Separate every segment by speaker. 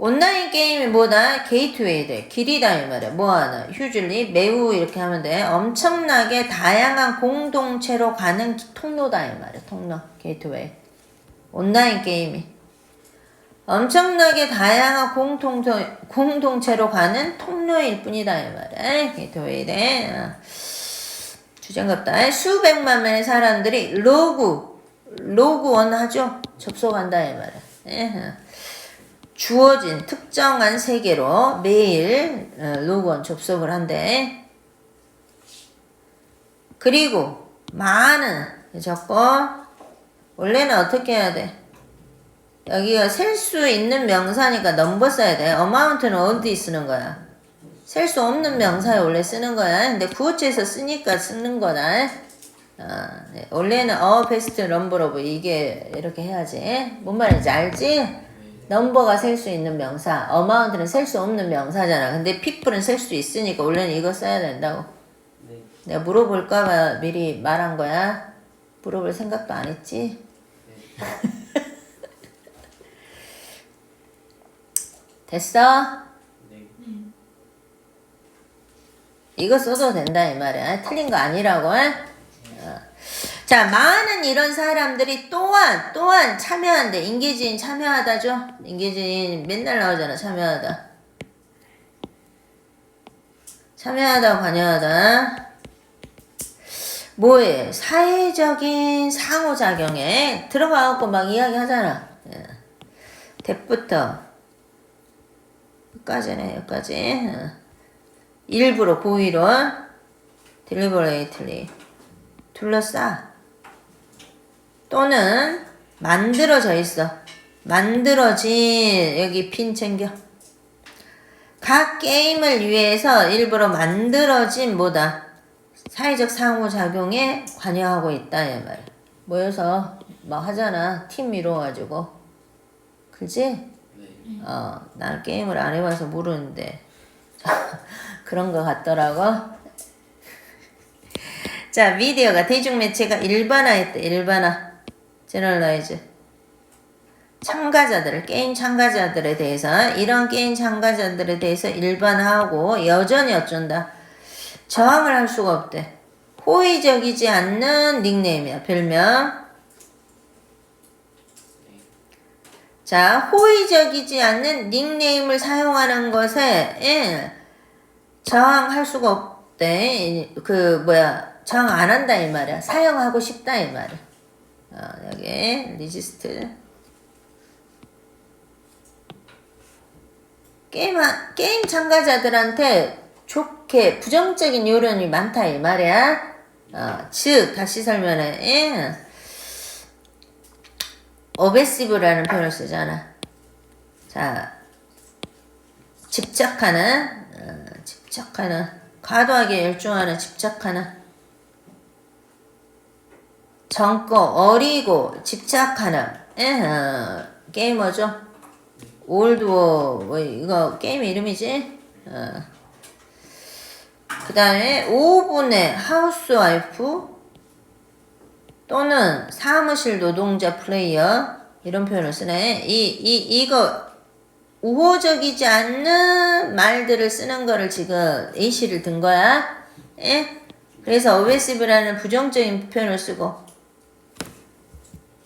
Speaker 1: 온라인 게임이 뭐다? 게이트웨이 돼. 길이다 이 말이야. 뭐 하나? 휴질리 매우 이렇게 하면 돼. 엄청나게 다양한 공동체로 가는 기- 통로다 이 말이야. 통로. 게이트웨이. 온라인 게임이. 엄청나게 다양한 공통체, 공동체로 가는 통로일 뿐이다 이 말이야. 게이트웨이 돼. 어. 주장갑다. 수백만 명의 사람들이 로그, 로그원 하죠? 접속한다 이 말이야. 예, 어. 주어진 특정한 세계로 매일 어, 로그온 접속을 한대. 그리고 많은 적고 원래는 어떻게 해야 돼? 여기가 셀 수 있는 명사니까 넘버 써야 돼. 어마운트는 어디 쓰는 거야? 셀 수 없는 명사에 원래 쓰는 거야. 근데 구어체에서 쓰니까 쓰는 거다. 아, 네. 원래는 어 베스트 넘버로브 이게 이렇게 해야지. 뭔 말인지 알지? 넘버가 셀 수 있는 명사, 어마운트는 셀 수 없는 명사잖아. 근데 people은 셀 수 있으니까 원래는 이거 써야 된다고.
Speaker 2: 네.
Speaker 1: 내가 물어볼까봐 미리 말한 거야. 물어볼 생각도 안 했지. 됐어?
Speaker 2: 네.
Speaker 1: 이거 써도 된다 이 말이야. 틀린 거 아니라고. 어. 자, 많은 이런 사람들이 또한 또한 참여한대. 인계지인 참여하다죠. 인계지인 맨날 나오잖아. 참여하다. 참여하다 관여하다. 뭐에 사회적인 상호작용에 들어가갖고 막 이야기 하잖아. 예. 대부터 끝까지네 여기까지. 어. 일부러 고의로 deliberately 둘러싸 또는 만들어져 있어 만들어진 여기 핀 챙겨 각 게임을 위해서 일부러 만들어진 뭐다 사회적 상호작용에 관여하고 있다 이 말. 모여서 막 하잖아 팀 이루어가지고 그지?
Speaker 2: 네.
Speaker 1: 어, 난 게임을 안 해봐서 모르는데 그런 거 같더라고. 자, 미디어가 대중매체가 일반화했대. 일반화. 제널라이즈. 참가자들을 게임 참가자들에 대해서 이런 게임 참가자들에 대해서 일반화하고 여전히 어쩐다. 저항을 할 수가 없대. 호의적이지 않는 닉네임이야. 별명. 자, 호의적이지 않는 닉네임을 사용하는 것에 예, 저항할 수가 없대. 그 뭐야 저항 안 한다 이 말이야. 사용하고 싶다 이 말이야. 어, 여기 리지스트 게임 하- 게임 참가자들한테 좋게 부정적인 요령이 많다 이 말이야. 어, 즉 다시 설명해. 예. 어베시브라는 표현을 쓰잖아. 자, 집착하는, 어, 집착하는, 과도하게 열중하는, 집착하는, 젊고 어리고 집착하는, 에, 어, 게이머죠. 올드워, 뭐, 이거 게임 이름이지? 어. 그 다음에 5분의 하우스와이프, 또는 사무실 노동자 플레이어 이런 표현을 쓰네. 이, 이, 이거 우호적이지 않는 말들을 쓰는 거를 지금 A씨를 든 거야. 예? 그래서 어베시브라는 부정적인 표현을 쓰고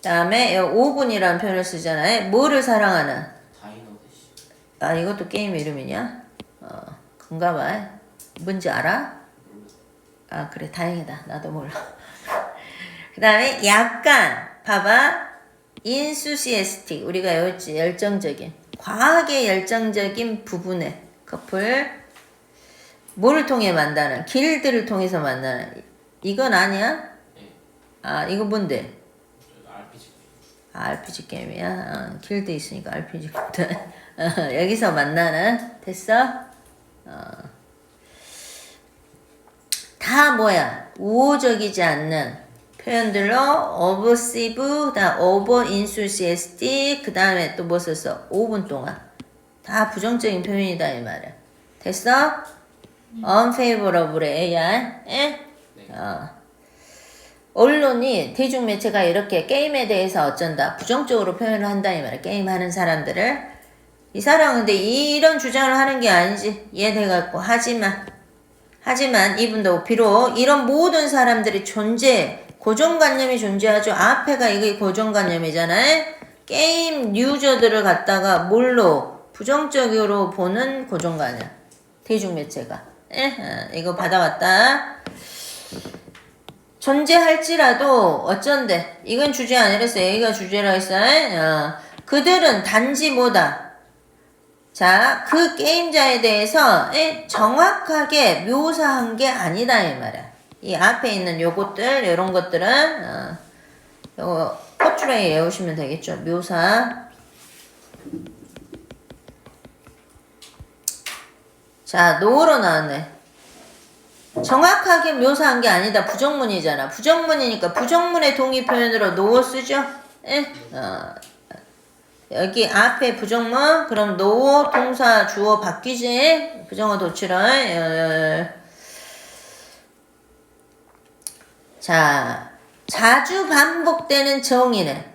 Speaker 1: 다음에 5분이라는 표현을 쓰잖아요. 뭐를
Speaker 2: 대시.
Speaker 1: 아 이것도 게임 이름이냐? 어, 그런가 봐. 뭔지 알아? 아 그래 다행이다. 나도 몰라. 그 다음에 약간 봐봐 인수시에스틱 우리가 외웠지 열정적인 과하게 열정적인 부분의 커플 뭐를 통해 만나는 길드를 통해서 만나는 이건 아니야?
Speaker 2: 네.
Speaker 1: 아 이거 뭔데?
Speaker 2: 저 RPG.
Speaker 1: 아, RPG 게임이야? 어, 길드 있으니까 RPG거든. 어, 여기서 만나는 됐어? 어. 다 뭐야? 우호적이지 않는 표현들로 어버시브, 다 오버 인수시에스티, 그 다음에 또 뭐 썼어? 5분 동안. 다 부정적인 표현이다 이 말이야. 됐어? unfavorable에 야, 예? 어. 언론이 대중매체가 이렇게 게임에 대해서 어쩐다 부정적으로 표현을 한다 이 말이야 게임하는 사람들을 이 사람은 근데 이런 주장을 하는 게 아니지. 이해돼갖고. 하지만, 하지만 이분도 비록 이런 모든 사람들이 존재, 고정관념이 존재하죠. 앞에가 이게 고정관념이잖아요. 게임 유저들을 갖다가 뭘로 부정적으로 보는 고정관념. 대중매체가. 에? 어, 이거 받아왔다. 존재할지라도 어쩐데? 이건 주제 아니랬어. A가 주제라 했어 어, 그들은 단지 뭐다? 자 그 게임자에 대해서 에, 정확하게 묘사한 게 아니다 이 말이야. 이 앞에 있는 요것들 요런 것들은 어, 요거 포트레이 외우시면 되겠죠 묘사. 자 노로 나왔네 정확하게 묘사한 게 아니다. 부정문이잖아. 부정문이니까 부정문의 동의 표현으로 노 쓰죠? 예? 어, 여기 앞에 부정문, 그럼 노 동사 주어 바뀌지? 부정어. 어, 자, 자주 반복되는 정의는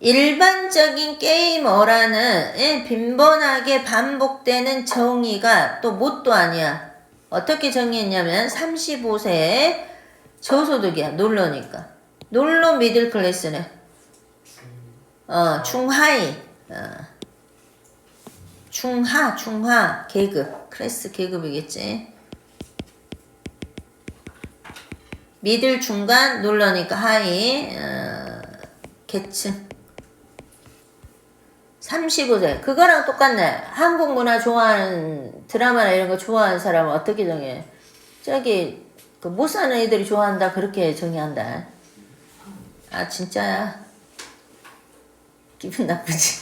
Speaker 1: 일반적인 게이머라는 예, 빈번하게 반복되는 정의가 또 뭣도 아니야. 어떻게 정의했냐면 35세에 저소득이야. 놀러니까. 놀러 미들 클래스네. 어, 중하위. 어. 중하, 중하 계급. 클래스 계급이겠지. 미들 중간 놀러니까 하위 어, 계층 35세. 그거랑 똑같네. 한국 문화 좋아하는 드라마나 이런 거 좋아하는 사람은 어떻게 정해? 저기 그 못 사는 애들이 좋아한다 그렇게 정의한다. 아 진짜야. 기분 나쁘지.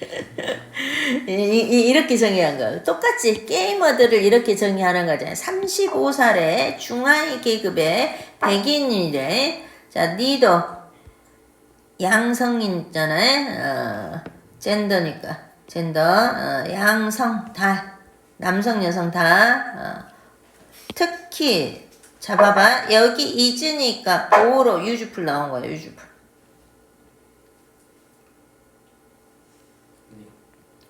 Speaker 1: 이, 이, 이렇게 정의한 거. 똑같이 게이머들을 이렇게 정의하는 거잖아요 35살의 중하위 계급의 백인이래. 자 니도 양성이잖아요 어, 젠더니까 젠더 어, 양성 다 남성 여성 다 어. 특히 잡아봐 여기 이즈니까 보호로 유주풀 나온 거야 유주풀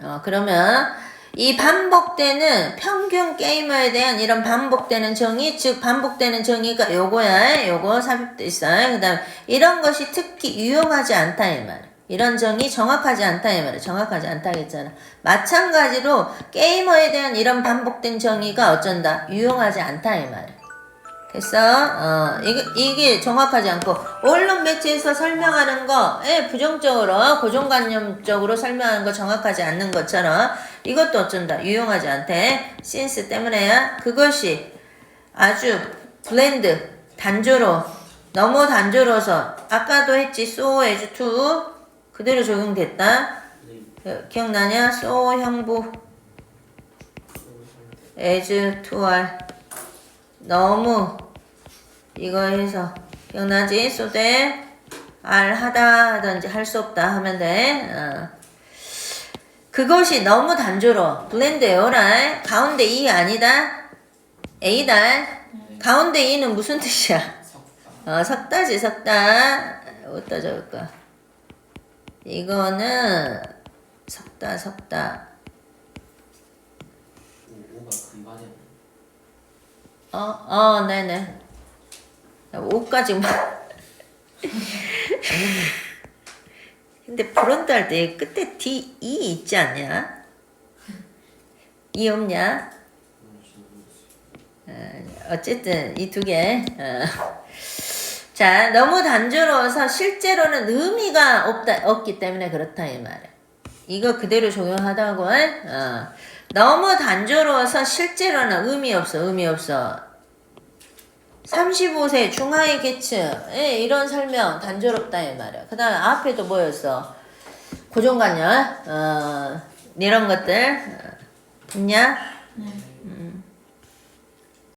Speaker 1: 어, 그러면 이 반복되는 평균 게이머에 대한 이런 반복되는 정의, 즉 반복되는 정의가 요거야, 요거 삽입돼 있어요. 그다음 이런 것이 특히 유용하지 않다 이 말. 이런 정의 정확하지 않다 이 말이야. 정확하지 않다 했잖아. 마찬가지로 게이머에 대한 이런 반복된 정의가 어쩐다 유용하지 않다 이 말이야. 됐어? 어, 이게, 이게 정확하지 않고, 언론 매체에서 설명하는 거, 예, 부정적으로, 고정관념적으로 설명하는 거 정확하지 않는 것처럼, 이것도 어쩐다, 유용하지 않대. 신스 때문에야, 그것이 아주 블렌드, 단조로, 너무 단조로워서, 아까도 했지, so as to, 그대로 적용됐다.
Speaker 2: 네.
Speaker 1: 어, 기억나냐? so 형부, as to are. 너무 이거 해서 기억나지? 쏘대 알 하다 하든지 할 수 없다 하면 돼. 어. 그것이 너무 단조로워. 블렌드 에어라. 가운데 E 아니다. A다. 가운데 E는 무슨 뜻이야?
Speaker 2: 석다.
Speaker 1: 어, 석다지, 석다. 어디다 적을까? 이거는 석다, 석다.
Speaker 2: 오, 오가 금반이야.
Speaker 1: 어, 어, 네네. 5까지 뭐. 근데 브론드 할 때 끝에 D, E 있지 않냐? E 없냐? 어, 어쨌든 이 두 개. 어. 자, 너무 단조로워서 실제로는 의미가 없다, 없기 때문에 그렇다 이 말이야. 이거 그대로 적용하다고. 어. 너무 단조로워서 실제로는 의미 없어, 의미 없어. 35세 중하위 계층 예, 이런 설명 단조롭다 이 말이야. 그 다음에 앞에도 뭐였어? 고정관념 어, 이런 것들 어, 붙냐?
Speaker 3: 네.